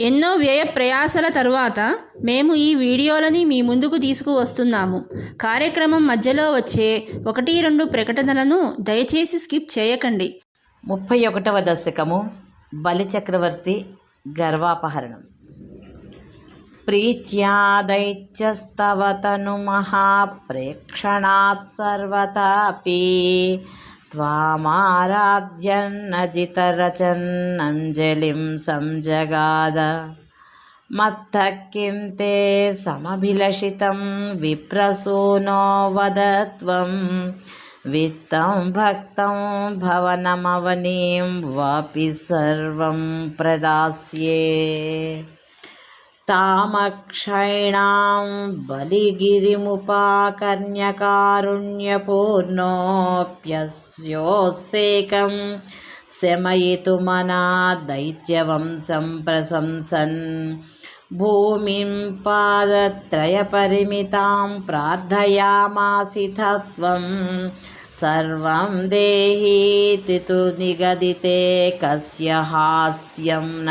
ఎన్నో వ్యయ ప్రయాసల తరువాత మేము ఈ వీడియోలని మీ ముందుకు తీసుకువస్తున్నాము. కార్యక్రమం మధ్యలో వచ్చే ఒకటి రెండు ప్రకటనలను దయచేసి స్కిప్ చేయకండి. ముప్పై ఒకటవ దశకము బలిచక్రవర్తి గర్వాపహరణం. ప్రీత్యాదైత్యస్తవతను మహాప్రేక్షణాత్ సర్వతాపి. త్వామారాధ్యన్నజితరచన్నంజలిం సంజగాద మత్తః కిం తే సమభిలషితం విప్రసూనో వదత్వం విత్తం భక్తం భవనమవనీం వాపి సర్వం ప్రదాస్యే తామక్షైణాం బలిగిరిముపాకర్ణ్యకారుణ్యపూర్ణోऽప్యస్యోత్సేకం శమయితుమనా దైత్యవంశం ప్రశంసన్ భూమిం పాదత్రయపరిమితాం ప్రార్థయామాసితత్వం సర్వం దేహీతి నిగదితే కస్య హాస్యం న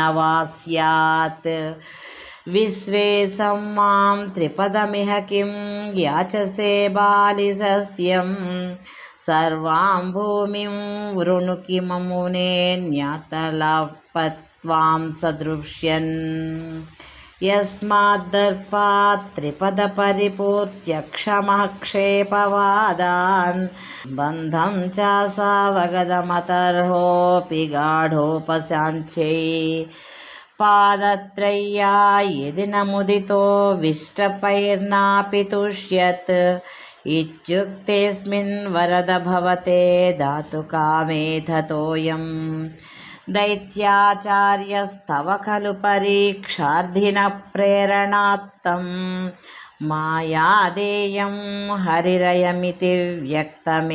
విశ్వేశం మాం త్రిపదమిహ కిం యాచసే బాలిసస్యం సర్వాం భూమిం వృణు కిమమునే జ్ఞాతలపత్వాం సదృశ్యన్ యస్మాద్దర్పాత్ త్రిపదపరిపూర్త్య క్షమः क्षेपवादान् बन्धं चासावगदमतर्होऽपि गाढोपशाञ्च्यै पादत्रय्या यदि न मुदितो विष्टपैर्नापि तुष्यत् इत्युक्तेऽस्मिन् वरद भवते धातुकामेधतोऽयम् दैत्याचार्यस्तव खलु परीक्षार्थिनः प्रेरणात्तं मायादेयं हरिरयमिति व्यक्तमेवाबभाषे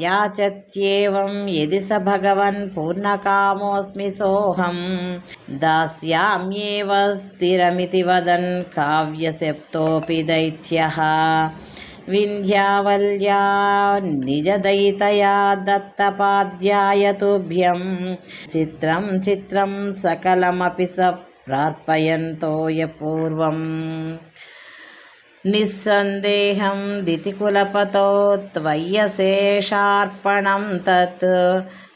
యాచత్యేవం యది స భగవన్ పూర్ణకామోస్మి సోహం దాస్యామ్యేవ స్థిరమితి వదన్ కావ్యశప్తోపి దైత్య వింధ్యావల్యా నిజదయితయా దత్తపాద్యాయతుభ్యం చిత్రం చిత్రం సకలమపి స ప్రార్పయంతో యపూర్వం నిస్సందేహం దితికులపతో త్వయ్యశేషార్పణం తత్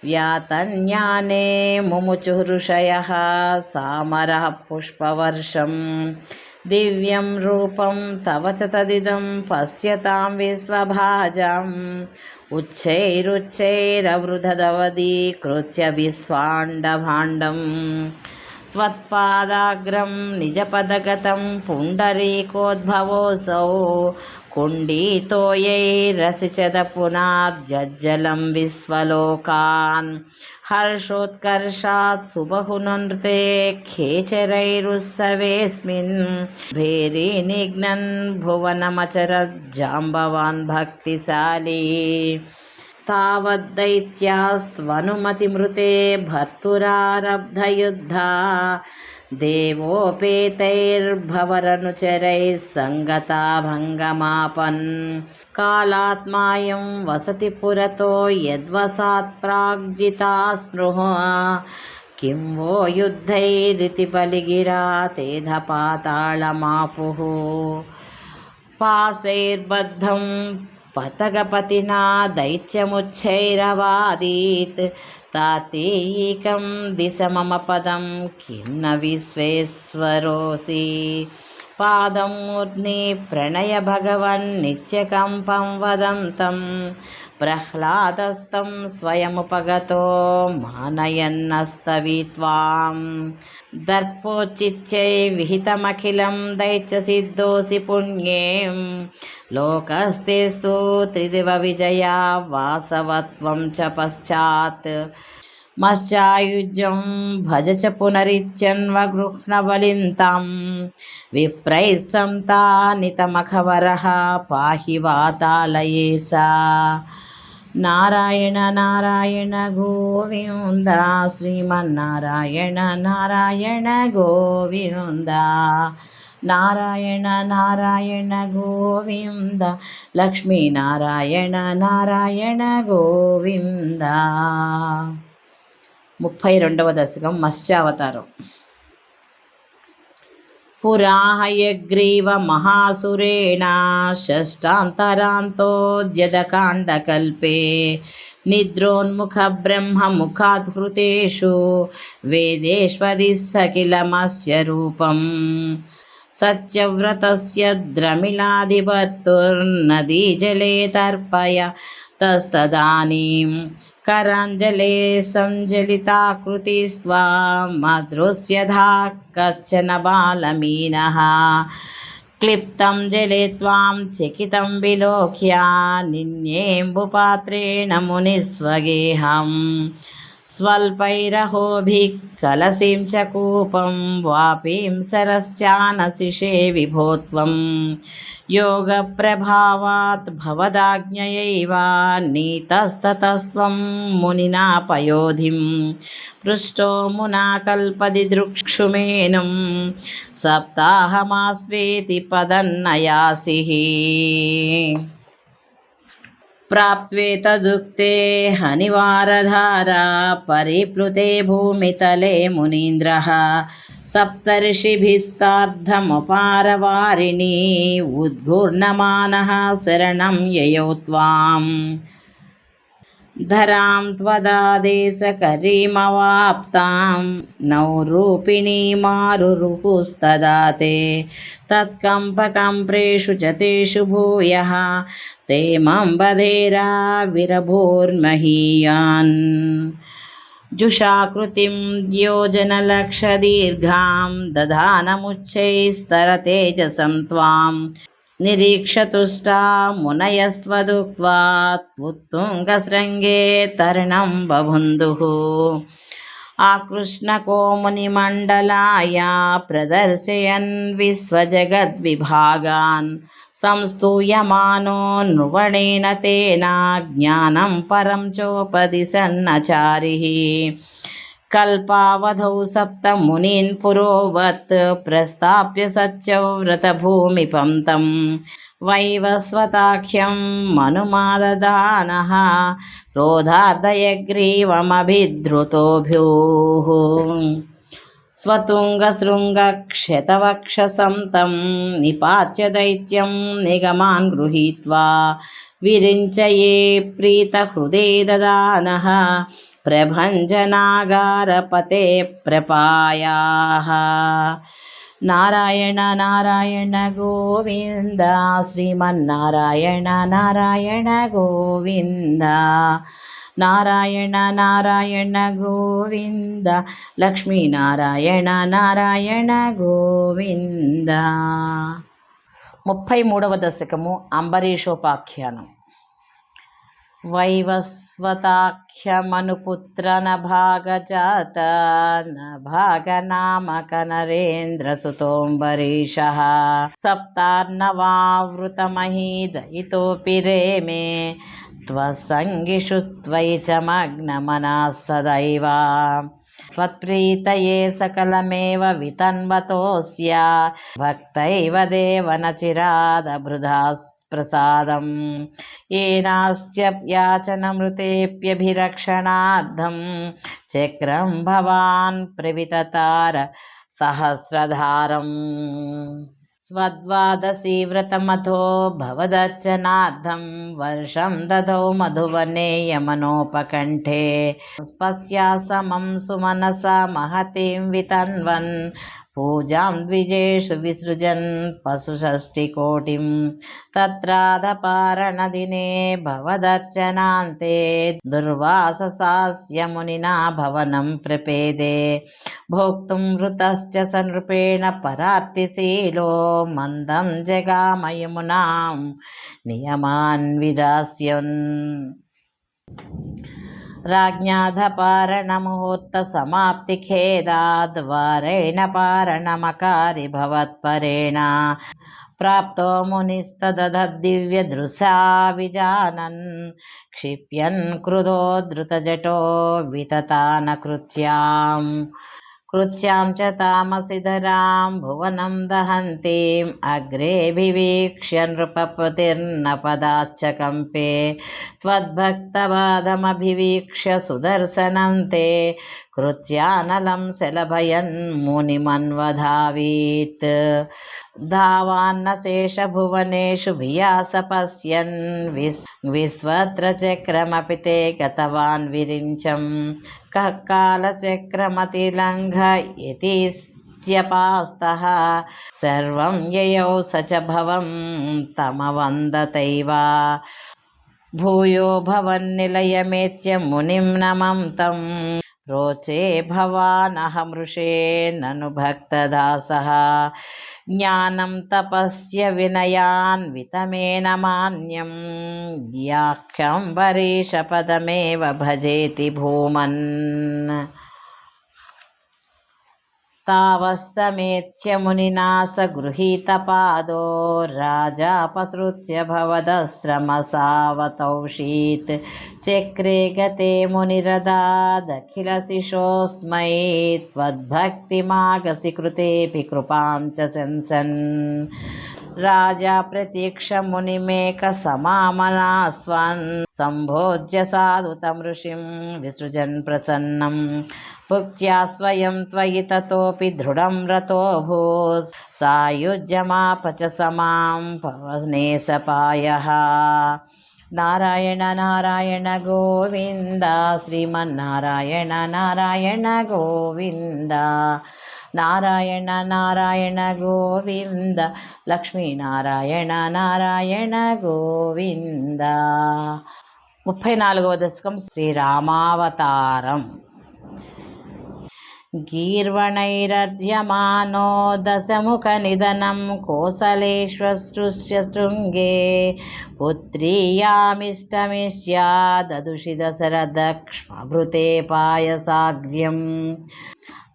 వ్యాతన్యానే ముముచుహృషయ సామర పుష్పవర్షం దివ్యం రూపం తవ చ తదిదం పశ్యతాం విశ్వభాజం ఉచ్చైరుచ్చైరవృధదవదీ కృత్య విశ్వాండభాండం त्वत्पादाग्रं निजपदगतं पुण्डरीकोद्भवोऽसौ कुण्डीतोयैरसिचदपुनाज्जलं विश्वलोकान् हर्षोत्कर्षात् सुबहुनृते खेचरैरुत्सवेऽस्मिन् भेरीनिघ्नन् भुवनमचरज्जाम्बवान् भक्तिशाली तावद्दैत्यास्त्वनुमतिमृते भर्तुरारब्धयुद्धा देवोपेतैर्भवरनुचरैः सङ्गता भङ्गमापन् कालात्मायं वसति पुरतो यद्वसात् प्राग्जिता स्पृह किं वो युद्धैरिति बलिगिरा तेधपाताळमापुः पाशैर्बद्धं పతగపతినా దైత్యముచ్చైరవాదీత్. తాతీకం దిశ మమ పదం కిం న విశ్వేశ్వరోసి పాదమూర్ధ్ని ప్రణయ భగవన్నిత్యకంపం వదంతం. ప్రహ్లాదస్తం స్వయముపగతో మానయన్నస్తవి త్వాం దర్పోచిత్యై విహితమఖిలం దైత్యసిద్ధోసి పుణ్యేం. లోకస్తేస్తు త్రిదివ విజయా వాసవత్వం చ పశ్చాత్. మశ్చాయుజ్యం భజ చ పునరిత్యన్వగృహ్ణబలింతం. విప్రై సంతానితమఖవర పాహి వాతాళయే నారాయణ నారాయణ గోవింద. శ్రీమన్నారాయణ నారాయణ గోవింద. నారాయణ నారాయణ గోవింద. లక్ష్మీనారాయణ నారాయణ గోవింద. ముప్పై రెండవ దశకం మత్స్యావతారం. పురాహయగ్రీవ మహాసురేణ షష్టాంతరాంతోద్యదకాండకల్పే నిద్రోన్ముఖ బ్రహ్మముఖాత్ హృతేషు వేదేష్వదిస్సకిలమస్య రూపం సత్యవ్రతస్య ద్రమిళాధిపర్తుర్నదీ జలే తర్పయ తస్తదాनीं कराञ्जले सञ्जलिताकृतिस्त्वा मदृश्यधा कश्चन बालमीनः। क्लिप्तं जले त्वां चकितं विलोक्या निन्येम्बुपात्रेण मुनिस्वगेहम्। स्वल्पैरहोभिः कलसीं च कूपं वापीं सरश्चानशिषे विभो त्वं योगप्रभावात् भवदाज्ञयैव नीतस्ततस्त्वं मुनिना पयोधिं पृष्टो मुना कल्पदिदृक्षुमेनं सप्ताहमास्वेति पदन्नयासिः ప్రాప్యేతదుక్తే హనివారధారా పరిప్లుతే భూమితలే మునీంద్ర. సప్తర్షిభిస్తార్థముపారవారిణి ఉద్ఘూర్ణమాన శరణం యయౌ धरां त्वदादेशकरीमवाप्तां नौरूपिणी मारुरुपुस्तदा ते तत्कम्पकम्प्रेषु च तेषु भूयः। ते मम्बधेरा विरभूर्महीयान् जुषाकृतिं योजनलक्षदीर्घां दधानमुच्चैस्तरतेजसं त्वां निरीक्षतुष्टा मुनयस्त्वदुक्त्वा त्वुत्तुङ्गशृङ्गे तरणं बभुन्धुः आकृष्णकोमुनिमण्डलाया प्रदर्शयन् विश्वजगद्विभागान् संस्तूयमानो नृवणेन तेन ज्ञानं परं चोपदिशन्नचारिः कल्पावधौ सप्तमुनीन् पुरोवत् प्रस्थाप्य सत्यव्रतभूमिपं तं वैवस्वताख्यं मनुमाददानः क्रोधार्दयग्रीवमभिधृतोभ्यूः स्वतुङ्गशृङ्गक्षतवक्षसं तं निपात्य दैत्यं निगमान् गृहीत्वा विरिञ्चये प्रीतहृदे ददानः प्रभञ्जनागारपते प्रपायाः నారాయణ నారాయణ గోవింద శ్రీమన్నారాయణ నారాయణ గోవింద నారాయణ నారాయణ గోవింద లక్ష్మీనారాయణ నారాయణ గోవింద ముప్పై మూడవ దశకము అంబరీషోపాఖ్యానం वैवस्वताख्यमनुपुत्रनभागजात न भागनामकनरेन्द्रसुतोऽम्बरीषः सप्तार्णवावृतमहीदयितोऽपि रेमे त्वसङ्गिषु त्वयि च मग्नमनाः सदैव त्वत्प्रीतये सकलमेव वितन्वतोऽस्य भक्तैव देव न चिरादभृधाः ప్రసాదం ఏనాస్య యాచనమృతేప్యభిరక్షణార్థం చక్రం భవాన్ ప్రవితతార సహస్రధారం స్వద్వాదశీ వ్రతమథో భవదర్చనార్థం వర్షం దదౌ మధువనే యమనోపకంఠే స్పశ్యా సమం సుమనస మహతీం వితన్వన్ पूजां द्विजेषु विसृजन् पशुषष्टिकोटिं तत्राधपारणदिने भवदर्चनान्ते दुर्वाससास्य मुनिना भवनं प्रपेदे भोक्तुं वृतश्च सनृपेण परार्तिशीलो मन्दं जगामयमुनां नियमान् विदास्यन् राज्ञाधपारणमुहूर्तसमाप्तिखेदाद्वारेण पारणमकारि भवत्परेण प्राप्तो मुनिस्तदधद्दिव्यदृशा विजानन् क्षिप्यन् क्रुधो धृतजटो विततानकृत्याम् कृत्यां च तामसिधरां भुवनं दहन्तीम् अग्रेऽभिवीक्ष्य नृपपतिर्न पदाच्च कम्पे त्वद्भक्तपादमभिवीक्ष्य सुदर्शनं ते कृत्यानलं शलभयन्मुनिमन्वधावीत् धावान्नशेषभुवनेषु भियास पश्यन् विस् विश्वत्र चक्रमपि ते गतवान् विरिञ्चं कः कालचक्रमतिलङ्घ इति त्यपास्तः सर्वं ययौ स च भवं तमवन्दतैव भूयो भवन्निलयमेत्य मुनिं नमं तं रोचे भवानहमृषे ननु भक्तदासः జ్ఞానం తపస్య వినయాన్వితమేన మాన్యం. వ్యాఖ్యం వరీషపదమేవ భజేతి భూమన్. तावः समेत्य मुनिना स गृहीतपादो राजापसृत्य भवदस्त्रमसावतौषीत् चक्रे गते मुनिरदादखिलशिशोऽस्मै त्वद्भक्तिमागसि कृतेऽपि कृपां च शंसन् राजा प्रतीक्ष मुनिमेकसमामनास्वन् सम्भोज्य साधुतं ऋषिं विसृजन् प्रसन्नं भुक्त्या स्वयं त्वयि ततोऽपि दृढं रतोऽभूत् सायुज्यमाप च समां पवनेशपायः నారాయణ నారాయణ గోవింద శ్రీమన్నారాయణ నారాయణ గోవింద నారాయణ నారాయణ గోవింద లక్ష్మీనారాయణ నారాయణ గోవింద ముప్పై నాలుగవ దశకం శ్రీరామావతారం गीर्वणैरध्यमानो दशमुखनिधनं कोसलेष्वसृश्य शृङ्गे पुत्रीयामिष्टमिष्या ददुषि दशरथक्ष्मभृते पायसाग्र्यम्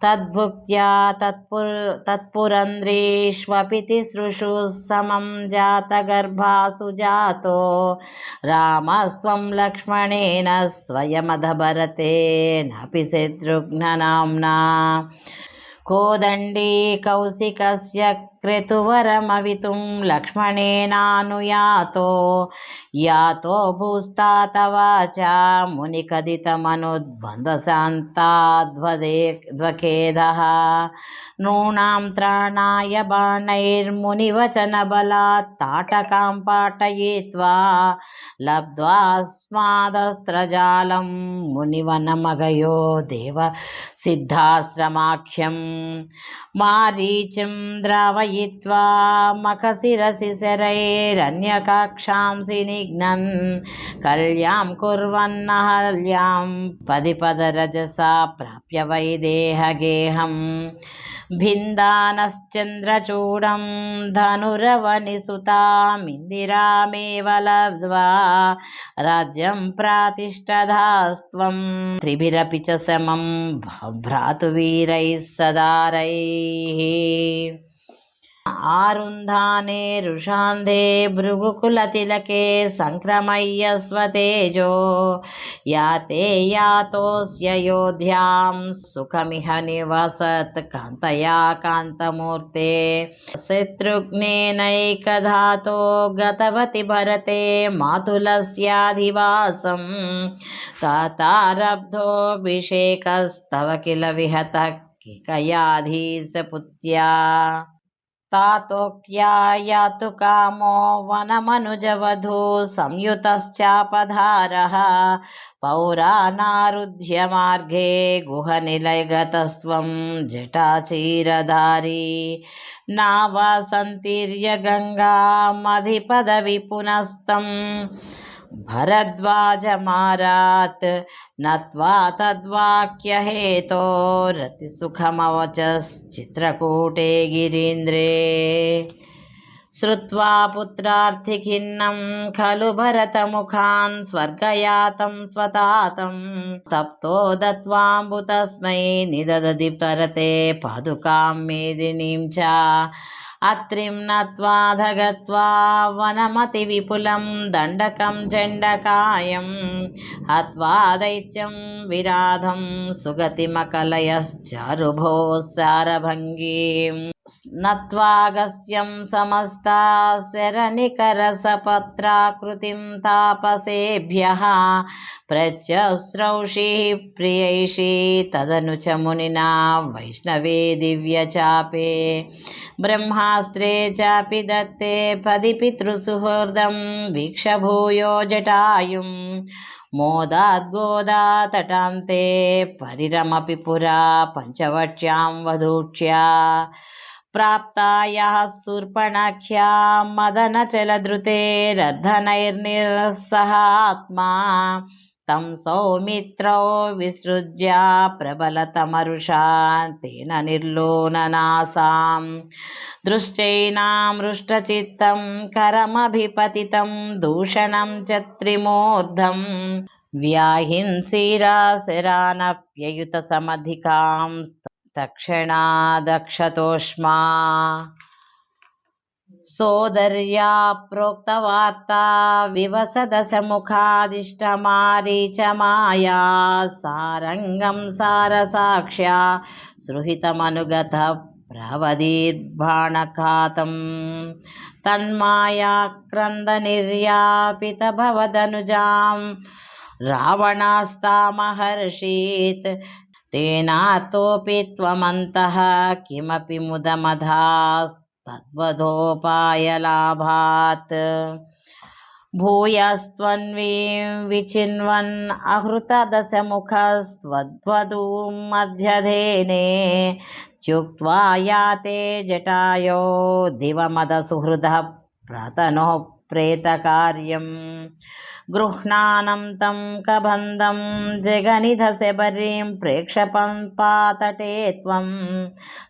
तद्भुक्त्या तत्पुर तत्पुरन्द्रीष्वपि तिसृषु समं जातगर्भासु जातो। रामस्त्वं लक्ष्मणेन स्वयमधभरतेनापि शत्रुघ्ननाम्ना। कोदण्डी कौशिकस्य क्रतुवरमवितुं लक्ष्मणेनानुयातो यातो भूस्तातवाचा मुनिकथितमनुद्वन्द्वशान्ताध्वदे ध्वखेदः नूनां त्राणाय बाणैर्मुनिवचनबलात् ताटकां पाटयित्वा लब्ध्वास्मादस्त्रजालं मुनिवनमगयो देव सिद्धाश्रमाख्यं मारीचिं द्रावयित्वा मखशिरसि शरैरन्यकाक्षांसि निघ्नन् कल्यां कुर्वन्नहल्यां पदि पदरजसा प्राप्य वैदेहगेहम् भिन्दानश्चन्द्रचूडं धनुरवनिसुतामिन्दिरामेव लब्ध्वा राज्यं प्रातिष्ठधास्त्वं त्रिभिरपि च समं भ्रातुवीरैः सदारैः आरुन्धाने रुषान्धे भृगुकुलतिलके सङ्क्रमय्य स्वतेजो याते यातोऽस्य योध्यां सुखमिह निवसत् कान्तया कान्तमूर्ते शत्रुघ्नेनैकधातो गतवति भरते मातुलस्याधिवासं तातारब्धोऽभिषेकस्तव కయాధీశపుత్యా తాతోక్త్యా యాతు కామో వనమనుజవధూ సంయుతశ్చాపధార. పౌరానారుధ్య మార్గే గుహ నిలయగతస్వం జటాచీరధారీ. నావాసంతిర్య గంగామధిపదవి పునస్తం पुनस्तं भरद्वाजमारात् नत्वा तद्वाक्यहेतोरतिसुखमवचश्चित्रकूटे गिरीन्द्रे श्रुत्वा पुत्रार्थिखिन्नं खलु भरतमुखान् स्वर्गयातं स्वतातं तप्तो दत्वाम्बु तस्मै निददति परते पादुकां मेदिनीं च అత్రిం నత్వాధగత్వా వనమతి విపులం దండకం చండకాయం హత్వా దైత్యం విరాధం సుగతిమకలయశ్చారుభో సారభంగీం నత్వాగస్యం సమస్తా శరణికరసపత్రాకృతిం తాపసేభ్య ప్రత్యస్రౌషి ప్రియైషి తదను చ మునినా వైష్ణవే దివ్యచాపే బ్రహ్మాస్త్రే చాపి దత్తే పది పితృసుహృదం వీక్ష భూయో జటాయుం మోదాద్గోదాతటాంతే పరిరమపి పురా పంచవట్యాం వధూక్ష్యా. ప్రాప్తాయాः శూర్పణఖ్యా మదనచలధృతేరర్ధనైర్నిరసహాత్మా తం సౌమిత్రో విసృజ్య ప్రబలతమరుషా తేన నిర్లోననాసాం దృష్టైనామృష్టచిత్తం కరమభిపతితం దూషణం చ త్రిమూర్ధం. వ్యాహింసీరాశరానప్యయుత సమధికాం తక్షణాదక్షతోష్మా. सोदर्या प्रोक्तवार्ता विवसदसमुखादिष्टमारीचमाया सारङ्गं सारसाक्ष्या सृहितमनुगतः प्रवदीर्बाणखातं तन्मायाक्रन्दनिर्यापितभवदनुजां रावणास्तामहर्षीत्। तेनातोऽपि त्वमन्तः किमपि मुदमधास् तद्वधोपायलाभात्। भूयस्त्वन्वीं विचिन्वन् अहृतदशमुखस्त्वद्वधूं मध्यधेने च्युक्त्वा याते जटायो दिवमदसुहृदः प्रतनोः प्रेतकार्यम् గృహ్ణానంతం కబంధం జగనిధ శబరీం ప్రేక్షపం పాతటే త్వం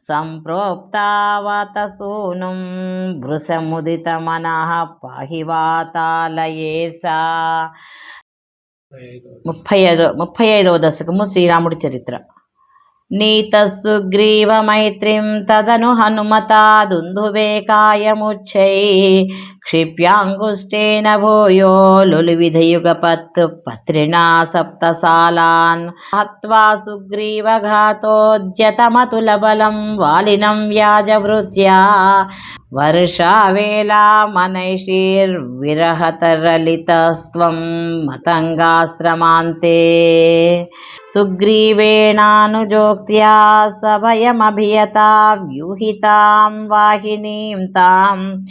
సంప్రోక్తావత సూనుం భృశముదితమనః పాహి వాతాలయే సా. ముప్పై ఐదో ముప్పై ఐదవ దశకము శ్రీరాముడి చరిత్ర. నీత సుగ్రీవ మైత్రిం తదను హనుమతా దుందువే కాయముచ్చై క్షిప్యాంగుష్టేన భూయో లులివిధయుగపత్ పత్రిణా సప్తసాలాన్ హత్వా సుగ్రీవఘాతోద్యతమతులబలం వాలినం వ్యాజవృత్యా. వర్షావేలామనైషీర్విరహతరలితస్త్వం మతంగాశ్రమాంతే. సుగ్రీవేణానుజోక్త్యా సభయమభియతా వ్యూహితాం వాహినీం తాం.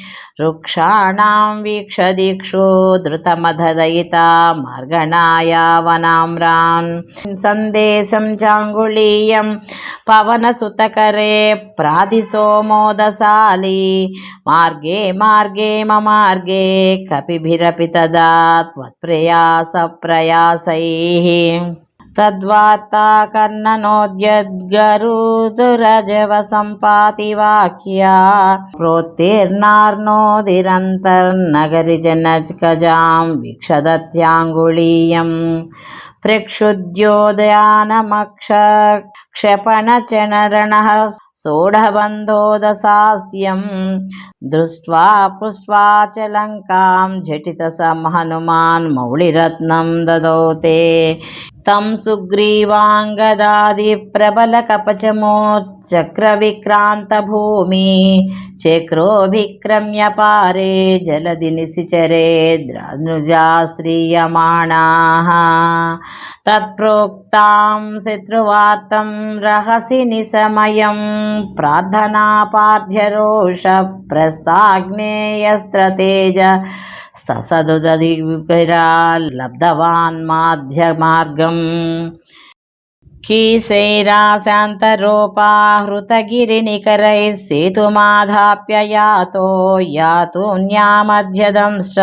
धृताणां वीक्ष दिक्षु धृतमधदयिता मर्गणायावनाम्रान्। सन्देशं चाङ्गुलीयं पवनसुतकरे प्राधिसोमोदसाली मार्गे मार्गे, ममार्गे कपिभिरपि तदा त्वत्प्रयासप्रयासैः। కర్ణనోద్యద్గరుదురజవ సంపాతి వాక్యా ప్రోత్తీర్ణార్నోదిరంతర్నగరి జనజకజాం వీక్షదత్యాంగుళీయం ప్రక్షుద్యోదయానమక్ష క్షపణచనరణः सोढबन्धोदसास्यं दृष्ट्वा पृष्ट्वा च लङ्कां झटितसं हनुमान् मौळिरत्नं ददौ ते तं सुग्रीवाङ्गदादिप्रबलकपचमोच्चक्रविक्रान्तभूमि चक्रोभिक्रम्य पारे जलधि निशिचरे द्रनुजाश्रीयमाणाः तत्प्रोक्तां शत्रुवार्तं रहसि निशमयं प्रार्थनापाध्यरोष प्रस्ताग्नेयस्त्रतेज ससदुदधिविरा लब्धवान् माध्यमार्गम् कीशैराशान्तरोपाहृतगिरिनिकरैः सेतुमाधाप्य यातो यातून्यामध्यदंश्च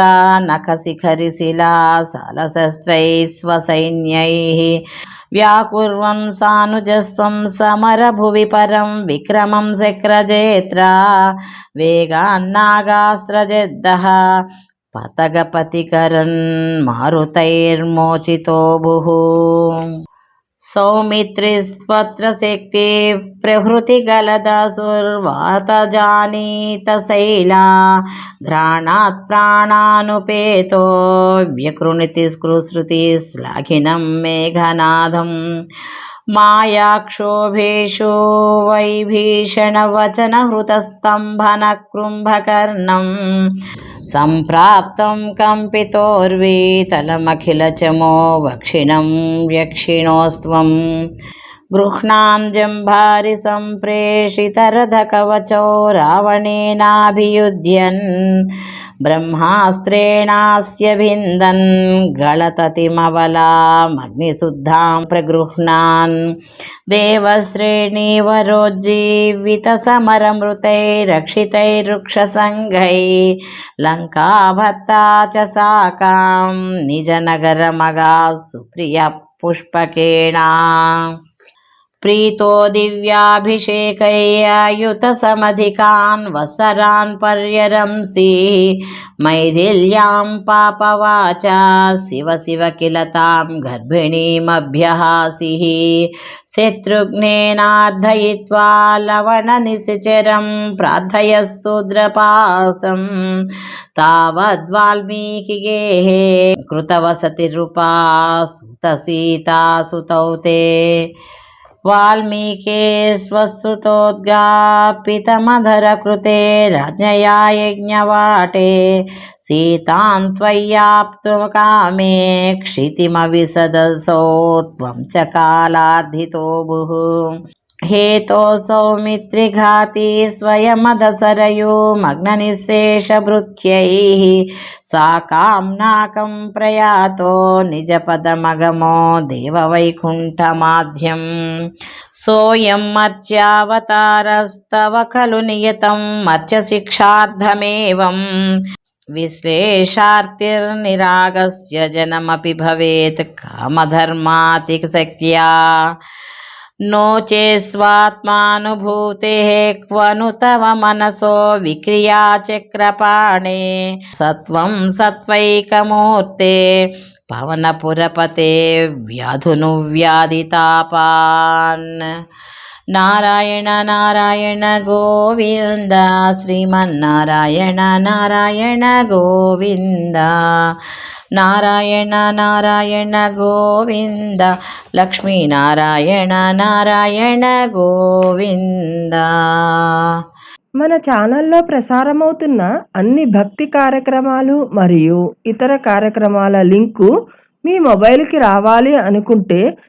नखशिखरिशिला सालशस्त्रैः स्वसैन्यैः व्याकुर्वन् सानुजस्त्वं समरभुवि परं विक्रमं शक्रजेत्रा वेगान्नागास्त्रजेद्दः पतगपतिकरन् मारुतैर्मोचितो भुः सौमित्रिस्पत्र सेक्ते प्रभृतिगलदसुर्वातजानीतशैला घ्राणात् प्राणानुपेतो व्यकृणिति स्कृश्रुतिश्लाघिनं मेघनाथं मायाक्षोभेषु वैभीषणवचनहृतस्तम्भनकृम्भकर्णम् सम्प्राप्तं कम्पितोर्वीतलमखिलचमो वक्षिणं यक्षिणोस्त्वं गृह्णाञ्जम्भारि सम्प्रेषितरथकवचो रावणेनाभियुध्यन् ब्रह्मास्त्रेणास्य भिन्दन् गळततिमबलामग्निशुद्धां प्रगृह्णान् देवश्रेणीवरोज्जीवितसमरमृतैरक्षितैरुक्षसङ्घैः लङ्काभत्ता च साकां निजनगरमगा सुप्रियः पुष्पकेणा प्रीतो दिव्याभिषेकैर्युतसमधिकान् वसरान् पर्यरंसि। मैथिल्यां पापवाचा, शिव शिव किल तां गर्भिणीमभ्यहासिः। शत्रुघ्नेनार्धयित्वा लवणनिशिचरं प्रार्थयः शूद्रपासं। तावद्वाल्मीकिगेः कृतवसतिरूपा सुतसीतासुतौ ते। वाल्मीके स्वश्रुतोद्गापितमधरकृते राज्ञया यज्ञवाटे सीतां त्वय्याप्तुकामे क्षितिमविसदसौ त्वं च कालार्धितो भुः हेतो सौमित्रिघाती स्वयमदसरयो मग्ननिःशेषभृत्यैः साकाम्नाकं प्रयातो निजपदमगमो देववैकुण्ठमाध्यं सोऽयं मर्च्यावतारस्तव खलु नियतं मर्त्यशिक्षार्थमेवं विश्लेषार्तिर्निरागस्य जनमपि भवेत् कामधर्मातिशक्त्या नो चेस्वात्मानुभूतेः क्व नु तव मनसो विक्रिया चक्रपाणे सत्वं सत्वैकमूर्ते पवनपुरपते व्याधुनुव्याधितापान् నారాయణ నారాయణ గోవింద శ్రీమన్నారాయణ నారాయణ గోవింద. నారాయణ నారాయణ గోవింద లక్ష్మీనారాయణ నారాయణ గోవింద. మన ఛానల్లో ప్రసారమవుతున్న అన్ని భక్తి కార్యక్రమాలు మరియు ఇతర కార్యక్రమాల లింకు మీ మొబైల్కి రావాలి అనుకుంటే